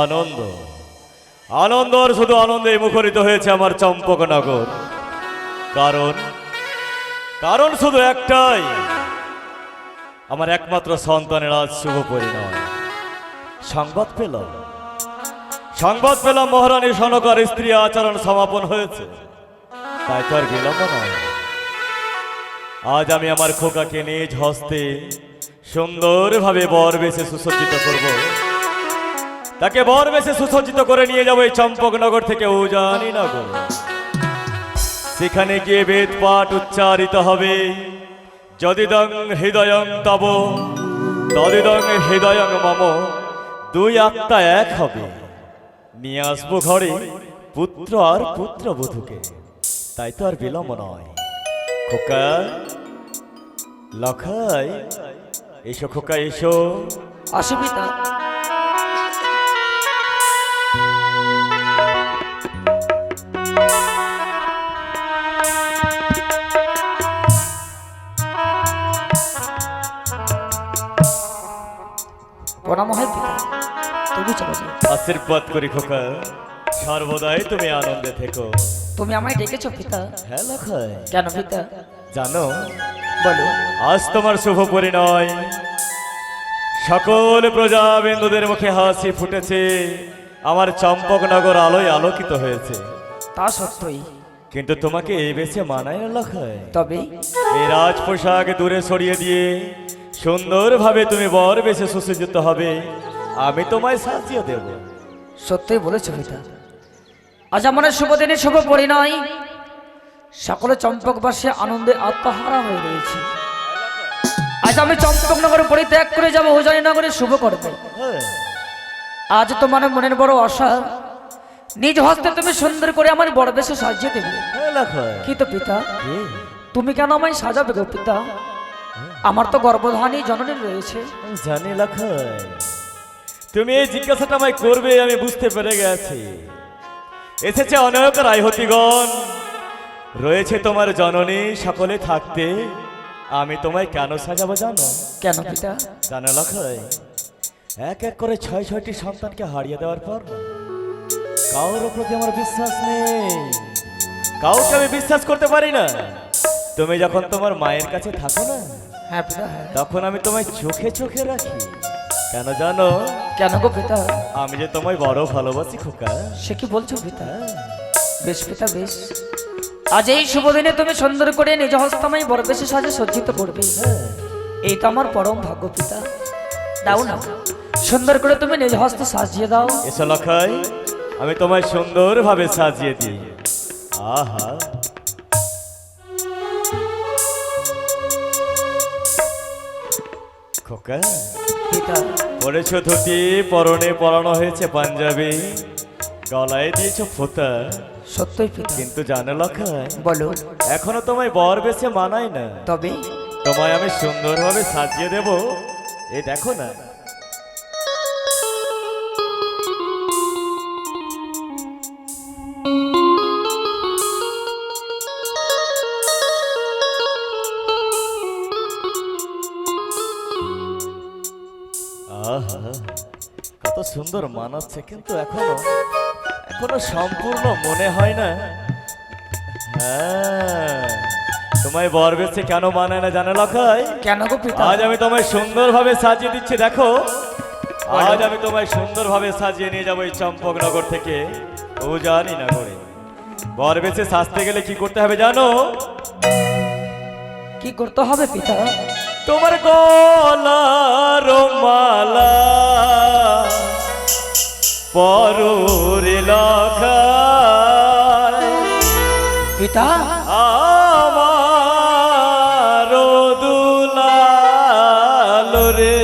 আনন্দ। আনন্দ আর শুধু আনন্দে মুখরিত হয়েছে আমার চম্পকনগর কারণ কারণ শুধু একটাই, আমার একমাত্র সন্তানের আজ শুভ পরিণয় সংবাদ পেলাম। সংবাদ পেলাম মহারানী সনকার স্ত্রী আচরণ সমাপন হয়েছে। তাই তো আর বিলম্ব নয়। আজ আমি আমার খোকাকে নিজ হস্তে সুন্দরভাবে বর বেশে সুসজ্জিত করব। তাকে বর বেশে সুসজ্জিত করে নিয়ে যাব এই চম্পকনগর থেকে উজানি নগর সেখানে গিয়ে বেদ পাঠ উচ্চারিত হবে। যদিদং হৃদয়ং তব, তদিদং হৃদয়ং মম, দুই আত্মা এক হবে। নিয়ে আসব ঘরে পুত্র আর পুত্র বধূকে তাই তো আর বিলম্ব নয়। খোকা লখাই, এসো খোকা এসো। অসুবিধা। প্রণাম হয় পিতা। তুমি চলো আশীর্বাদ করি খোকা সর্বদাই তুমি আনন্দে থেকো। তুমি আমায় ডেকেছো পিতা? হ্যাঁ লখাই কেন পিতা? জানো বলো। আজ তোমার শুভ পরিণয়। সকল প্রজাবিন্দুদের মুখে হাসি ফুটেছে। আমার চম্পকনগর আলোয় আলোকিত হয়েছে। তা সত্যই। কিন্তু তোমাকে এই বেছে মানায় না লখায় তবে? এই রাজ পোশাক দূরে সরিয়ে দিয়ে সুন্দরভাবে তুমি বর বেশে সুসজ্জিত হবে আমি তোমায় সাজিয়ে দেব। সত্যই বলেছ পিতা। আজ আমার শুভ দিনে শুভ পরিণয়। সকলে চম্পকবাসী আনন্দে আত্মহারা হয়ে রয়েছে। আজ আমি চম্পকনগর পরিত্যাগ করে যাব নগরে শুভ করবে আজ তোমার মনের বড় আশা। নিজ হস্তে তুমি সুন্দর করে আমার বড় বেশে সাজিয়ে দেবে। হ্যাঁ কি তো পিতা? তুমি কেন আমায় সাজাবে গো পিতা? আমার তো গর্ভধানী জননী রয়েছে। জানি লখায় তুমি এই জিজ্ঞাসাটা আমায় করবে আমি বুঝতে পেরে গেছি। এসেছে অনেক রায়হতিগণ রয়েছে তোমার জননী সকলে থাকতে আমি তোমায় কেন সাজাবো জানো? কেন পিতা? জানো লখায় এক এক করে ছয় ছয়টি সন্তানকে হারিয়ে দেওয়ার পর কারোর প্রতি আমার বিশ্বাস নেই। কাউকে আমি বিশ্বাস করতে পারি না। তুমি যখন তোমার মায়ের কাছে থাকো না তখন আমি তোমায় চোখে চোখে রাখি। কেন জানো? কেন গো পিতা? আমি যে তোমায় বড় ভালোবাসি খোকা। সে কি বলছো পিতা? বেশ পিতা বেশ। আজ এই শুভ দিনে তুমি সুন্দর করে নিজ হস্তমাই বড় বেশি সাজে সজ্জিত করবে। এই তো আমার পরম ভাগ্য পিতা। দাও না। সুন্দর করে তুমি নিজ হস্তে সাজিয়ে দাও। এসো লখাই আমি তোমায় সুন্দরভাবে সাজিয়ে দিই। আহা। খোকা। পরেছো ধুতি পরনে পরানো হয়েছে পাঞ্জাবি। গলায় দিয়েছ ফোতা। সত্যই পিতা কিন্তু জানো লখায় বলো। এখনও তোমায় বর বেছে মানায় না। তবে? তোমায় আমি সুন্দরভাবে সাজিয়ে দেব। এ দেখো না। সুন্দর মানাচ্ছে কিন্তু এখনও এখনও সম্পূর্ণ মনে হয় না। হ্যাঁ তোমায় বর বেছে কেন মানায় না জানো লখাই? কেন গো পিতা? আজ আমি তোমায় সুন্দরভাবে সাজিয়ে দিচ্ছি দেখো। আজ আমি তোমায় সুন্দরভাবে সাজিয়ে নিয়ে যাব এই চম্পকনগর থেকে। উজানি নগরে বর বেছে সাজতে গেলে কি করতে হবে জানো? কি করতে হবে পিতা? তোমার গলার মালা। পরুরে লখায়। পিতা? আমার দুলালো রে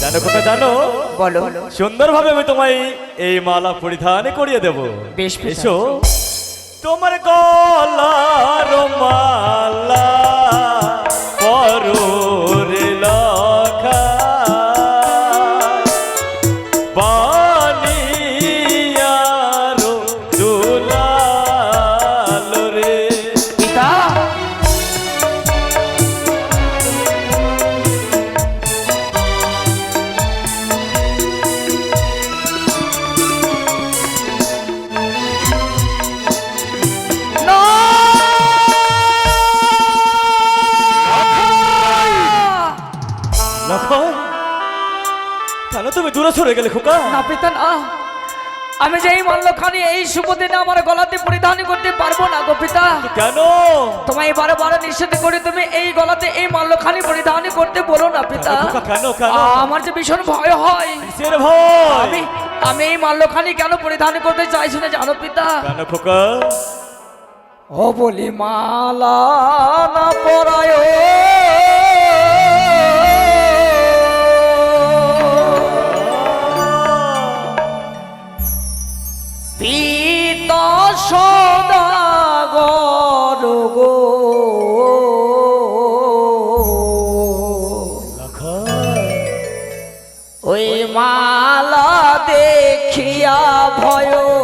জানো কোথা জানো? বলো। সুন্দরভাবে আমি তোমায় এই মালা পরিধান করিয়ে দেব। বেশ, বেশ। এসো। তোমার গলার মালা সরে গেলে খোকা? না পিতা না আমি যে এই মাল্যখানি এই শুভ দিনে আমার গলাতে পরিধান করতে পারব না গো পিতা। কেন? তোমায় বারে বারে নিষেধ করে তুমি এই গলাতে এই মাল্যখানি পরিধান করতে বলো না পিতা। কেন কেন? আমার যে ভীষণ ভয় হয়। আমি আমি এই মাল্যখানি কেন পরিধান করতে চাইছি না জানো পিতা? কেন খোকা? ও বলি মালা না পরায় পিতা সদা গো ওই মালা দেখিয়া ভয়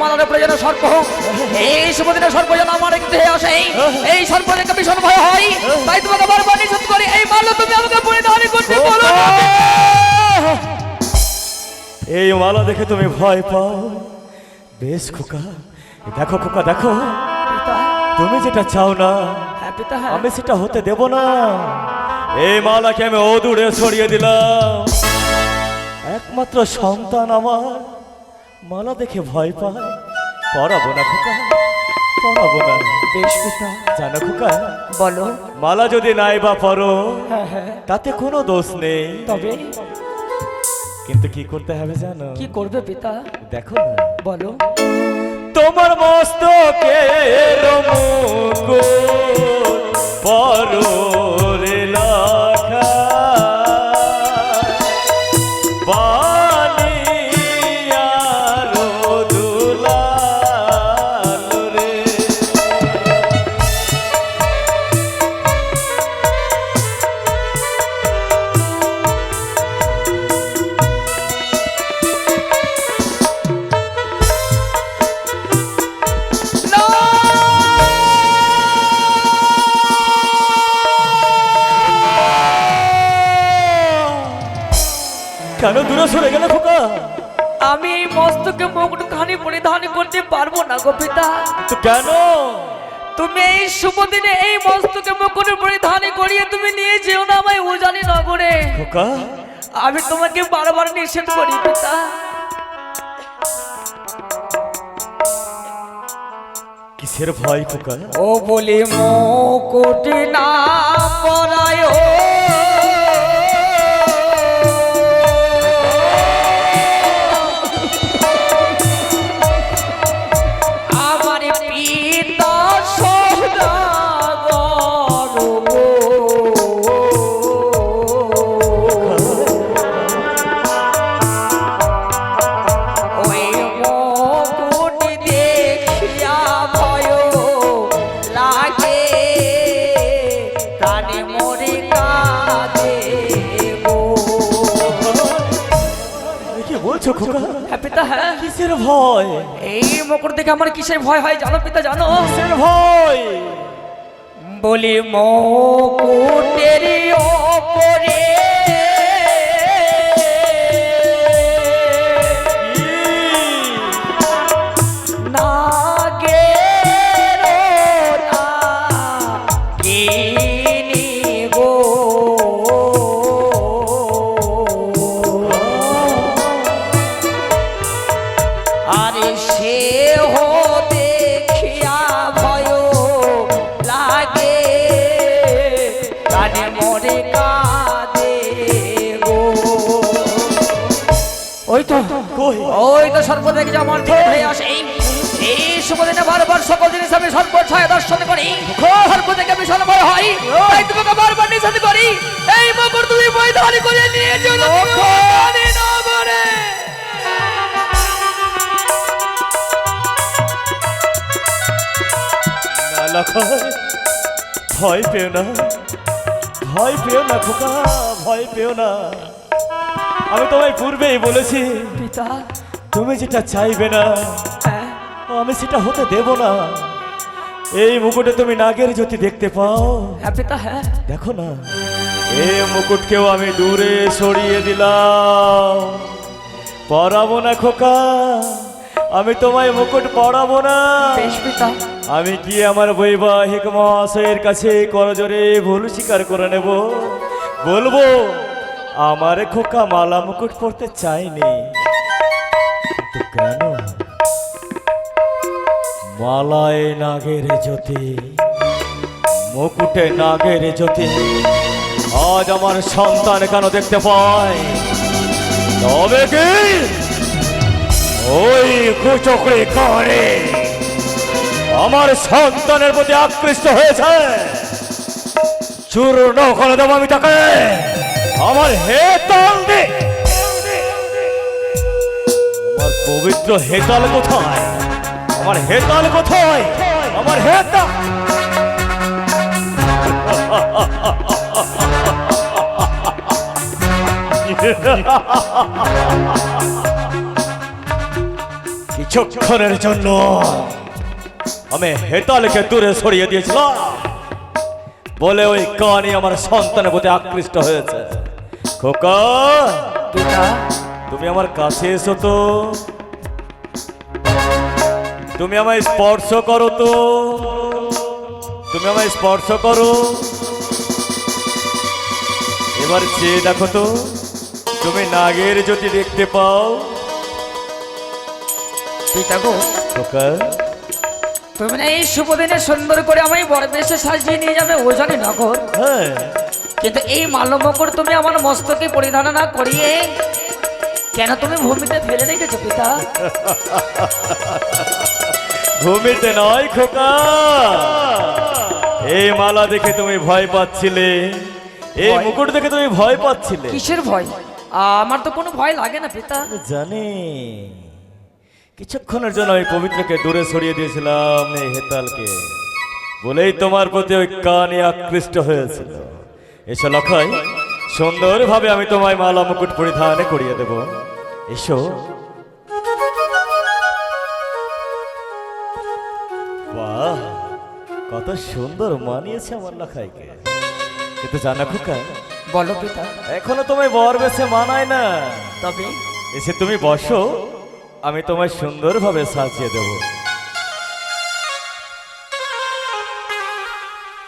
মালার উপরে যেন সর্প এই শুভদিনে সর্প যেন আমার একটু আসে। এই সর্প দেখে ভীষণ ভয় হয়। তাই তোমাকে বারবার নিষেধ করি এই মালা তুমি আমাকে পরিধান করতে বলো এই মালা দেখে তুমি ভয় পাও। বেশ খোকা। দেখো খোকা দেখো। তুমি যেটা চাও না হ্যাঁ হ্যাঁ। আমি সেটা হতে দেব না। এই মালাকে আমি অদূরে ছড়িয়ে দিলাম। একমাত্র সন্তান আমার। মালা দেখে ভয় পায়। পড়াবো না খোকা পড়াবো না। বেশ পিতা জানো খোকা বলো। মালা যদি নাই বা পড়ো হ্যাঁ হ্যাঁ। তাতে কোনো দোষ নেই। তবে? কিন্তু কি করতে হবে জানো? কি করবে পিতা? দেখো না। বলো। তোমার মস্তকের মুকুট পররে লাখা বানিয়ার মস্তকে মুকুট খানি পরিধান করতে পারব না গো পিতা। কেন? তুমি এই শুভ দিনে এই মস্তকে মুকুট পরিধান করিয়ে তুমি নিয়ে যেও না আমায় উজানি নগরে। আমি তোমাকে বারবার নিষেধ করি পিতা। কিসের ভয় খোকা? ও বলি মুকুট না পরায়। খোকা। হ্যাঁ পিতা হ্যাঁ। কিসের ভয়? এই মকর দেখে আমার কিসের ভয় হয় জানো পিতা জানো? কিসের ভয়? বলি মুকুটের তো যেমন হয়ে আসে। এই শুভদিনে বারবার সকল জিনিস আমি সর্বছায় দর্শন করি। সর্বদিকে ভীষণ ভয় হয় তাই তোমাকে বারবার নিষেধ করি। এই মকর তুমি বৈধানি করে নিয়ে চলো ভয় পেও না। ভয় পেও না খোকা ভয় পেও না। আমি তোমায় পূর্বেই বলেছি। পিতা তুমি যেটা চাইবে না আমি সেটা হতে দেব না। এই মুকুটে তুমি নাগের জ্যোতি দেখতে পাও। হ্যাঁ হ্যাঁ। দেখো না। এই মুকুটকেও আমি দূরে সরিয়ে দিলাম। পরাবো না খোকা আমি তোমায় মুকুট পরাবো না। আমি কি আমার বৈবাহিক মহাশয়ের কাছে করজোরে ভুল স্বীকার করে নেব? বলব আমার খোকা মালা মুকুট পরতে চাইনি কিন্তু কেন? মালায় নাগের জ্যোতি, মুকুটে নাগের জ্যোতি, আজ আমার সন্তান কেন দেখতে পায়? তবে কি? ওই কুচকরি করে আমার সন্তানের প্রতি আকৃষ্ট হয়েছে। চূর্ণ করে দেবো আমি তাকে। আমার হেতাল পবিত্র হেতাল কোথায়? আমার হেতাল কোথায়? আমার হেতাল। কিছুক্ষণের জন্য আমি হেতালকে দূরে সরিয়ে দিয়েছিলাম। বলে ওই কানি আমার সন্তানের প্রতি আকৃষ্ট হয়েছে। খোকা। তুমি আমার কাছে এসো তো। তুমি আমায় স্পর্শ করো তো। তুমি আমায় স্পর্শ করো। এবার চেয়ে দেখো তো তুমি নাগের যদি দেখতে পাও। তুমি না এই শুভ দিনে সুন্দর করে আমায় বড় বেশে সাজিয়ে নিয়ে যাবে ও জানি নগর। হ্যাঁ। কিন্তু এই মাল্যমকর তুমি আমার মস্তকে পরিধান না করিয়ে কেন তুমি ভূমিতে ফেলে রেখেছো পিতা? ভূমিতে নয় খোকা। এই মালা দেখে তুমি ভয় পাচ্ছিলে। এই মুকুট দেখে তুমি ভয় পাচ্ছিলে। কিসের ভয়? আমার তো কোনো ভয় লাগে না পিতা। জানি। কিছুক্ষণের জন্য ওই পবিত্রকে দূরে সরিয়ে দিয়েছিলাম এই হেতালকে। বলেই তোমার প্রতি ওই কানে আকৃষ্ট হয়েছিল। এসো লখাই সুন্দরভাবে আমি তোমায় মালা মুকুট পরিধানে করিয়ে দেব। এসো। বাহ কত সুন্দর মানিয়েছে আমার লখাইকে। কিন্তু জানা খোকা বলো পিতা। এখনও তোমায় বর বেছে মানায় না। তবে? এসে তুমি বসো আমি তোমায় সুন্দরভাবে সাজিয়ে দেব।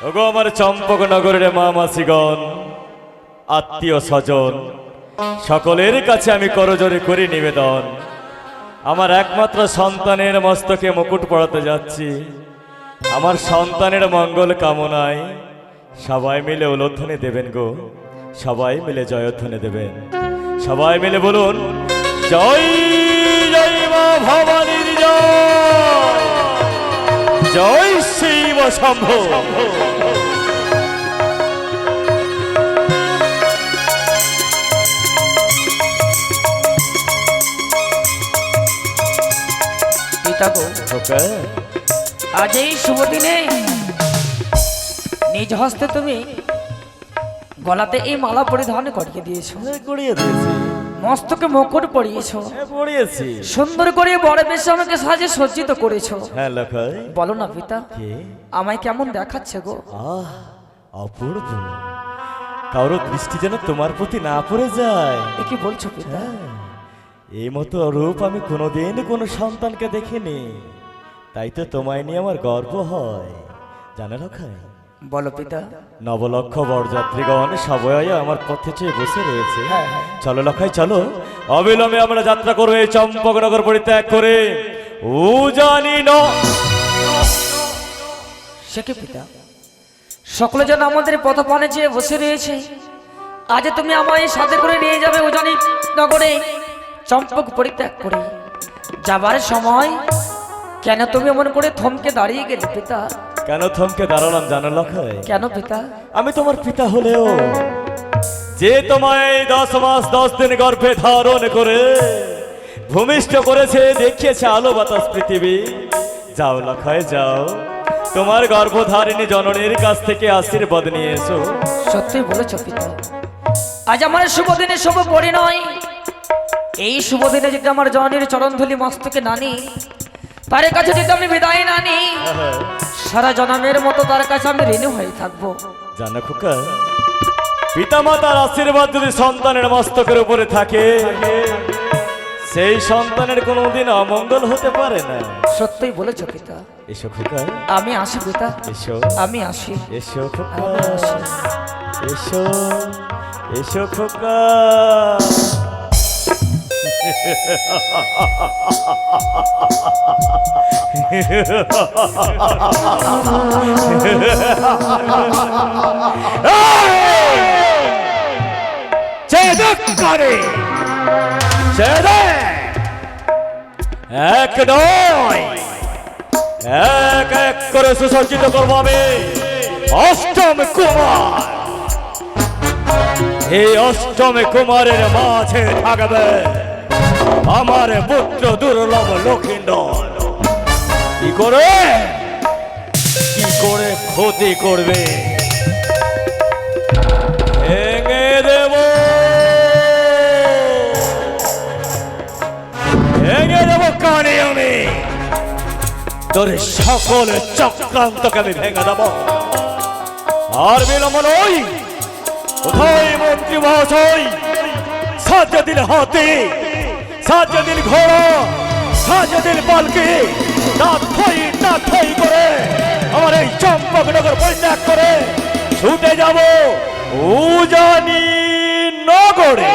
ওগো আমার চম্পকনগরের মা মাসিগণ আত্মীয় স্বজন। সকলের কাছে আমি করজোরে করি নিবেদন। আমার একমাত্র সন্তানের মস্তকে মুকুট পড়াতে যাচ্ছি। আমার সন্তানের মঙ্গল কামনায় সবাই মিলে উলোধ্বনি দেবেন গো। সবাই মিলে জয়ধ্বনি দেবেন। সবাই মিলে বলুন, জয় জয় মা ভবানীর জয়। জয় শিব শম্ভু। গো আজ এই শুভ দিনে নিজ হস্তে তুমি গলাতে এই মালা পরিধান করিয়ে দিয়েছ। দিয়েছি। মস্তকে মুকুট পরিয়েছো। হ্যাঁ, পড়িয়েছি সুন্দর করে বড় বেশে আমাকে সাজে সজ্জিত করেছ। হ্যাঁ বলো না পিতা আমায় কেমন দেখাচ্ছে গো? আহ অপূর্ব। কারও দৃষ্টি যেন তোমার প্রতি না পড়ে যায়। এ কি বলছো পিতা? হ্যাঁ, এই মতো রূপ আমি কোনোদিন কোনো সন্তানকে দেখিনি। তাই তো তোমায় নিয়ে আমার গর্ব হয়। জানে লখাই বলো পিতা। নবলক্ষ বরযাত্রীগণ সবাই আমার পথে চেয়ে বসে রয়েছে। হ্যাঁ, হ্যাঁ। চলো লখাই চলো। অবিলম্বে আমরা যাত্রা করব এই চম্পকনগর পরিত্যাগ করে। ও জানি না সে কি পিতা? সকলে যেন আমাদের পথপানে চেয়ে বসে রয়েছে। আজ তুমি আমায় সাথে করে নিয়ে যাবে উজানি নগরে। চম্পক পরিত্যাগ করে। যাবার সময় কেন তুমি এমন করে থমকে দাঁড়িয়ে গেলে পিতা? কেন থমকে দাঁড়ালাম জানো লখাই? কেন পিতা? আমি তোমার পিতা হলেও যে তোমায় দশ মাস দশ দিন গর্ভে ধারণ করে ভূমিষ্ঠ করেছে দেখিয়েছে আলো বাতাস পৃথিবী। যাও লখায় যাও। তোমার গর্ভধারিণী জননীর কাছ থেকে আশীর্বাদ নিয়ে এসো। সত্যি বলেছ পিতা। আজ আমার শুভ দিনে শুভ পরিণয়। এই শুভ দিনে যদি আমার জননীর চরণধুলি মস্তকে নানি তার কাছে যদি আমি বিদায় নানি সারা জনমের মতো তার কাছে আমি ঋণী হয়ে থাকব। জানো খোকা পিতামাতার আশীর্বাদ যদি সন্তানের মস্তকের উপরে থাকে সেই সন্তানের কোনোদিন অমঙ্গল হতে পারে না। সত্যই বলেছ পিতা। এসো খোকা। আমি আসি পিতা। এসো। আমি আসি। এসো খোকা। এসো। এসো খোকা। ছেদক করে এক নয়। এক এক করে সুসজ্জিত করব আমি। অষ্টম কুমার। এই অষ্টম কুমারের মাঝে থাকবে আমার পুত্র দুর্লভ লক্ষিন্দর। কি করে? কি করে ক্ষতি করবে? ভেঙে দেব। ভেঙে দেব কানে আমি। তোর সকল চক্রান্তকে আমি ভেঙে দেব। আর বিলম্ব নই। কোথায় মন্ত্রী মহাশয়? সাজ্জাদিন হাতে। সাজ্জাদিন ঘোড়া সাজ্জাদিন পালকি না থই না থই করে আমার এই চম্পকনগর পরিত্যাগ করে ছুটে যাব উজানি নগরে।